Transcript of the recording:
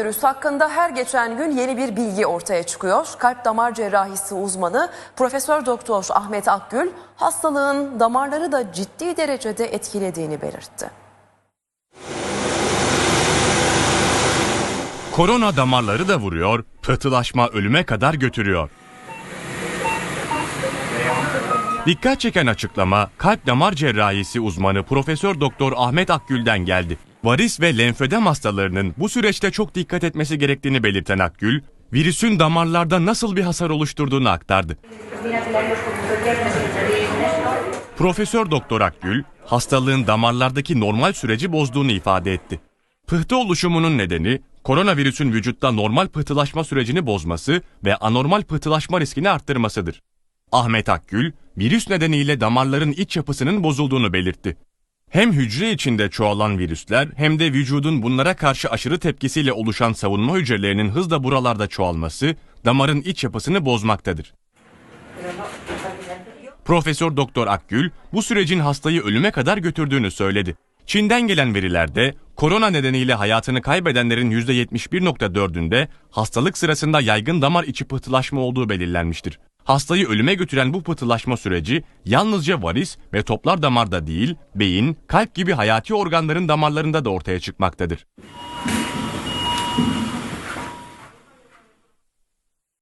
Virüs hakkında her geçen gün yeni bir bilgi ortaya çıkıyor. Kalp damar cerrahisi uzmanı Profesör Doktor Ahmet Akgül hastalığın damarları da ciddi derecede etkilediğini belirtti. Korona damarları da vuruyor, pıhtılaşma ölüme kadar götürüyor. Dikkat çeken açıklama kalp damar cerrahisi uzmanı Profesör Doktor Ahmet Akgül'den geldi. Varis ve lenfödem hastalarının bu süreçte çok dikkat etmesi gerektiğini belirten Akgül, virüsün damarlarda nasıl bir hasar oluşturduğunu aktardı. Profesör Doktor Akgül, hastalığın damarlardaki normal süreci bozduğunu ifade etti. Pıhtı oluşumunun nedeni koronavirüsün vücutta normal pıhtılaşma sürecini bozması ve anormal pıhtılaşma riskini arttırmasıdır. Ahmet Akgül, virüs nedeniyle damarların iç yapısının bozulduğunu belirtti. Hem hücre içinde çoğalan virüsler hem de vücudun bunlara karşı aşırı tepkisiyle oluşan savunma hücrelerinin hızla buralarda çoğalması damarın iç yapısını bozmaktadır. Profesör Doktor Akgül bu sürecin hastayı ölüme kadar götürdüğünü söyledi. Çin'den gelen verilerde korona nedeniyle hayatını kaybedenlerin %71.4'ünde hastalık sırasında yaygın damar içi pıhtılaşma olduğu belirlenmiştir. Hastayı ölüme götüren bu pıhtılaşma süreci yalnızca varis ve toplar damarda değil, beyin, kalp gibi hayati organların damarlarında da ortaya çıkmaktadır.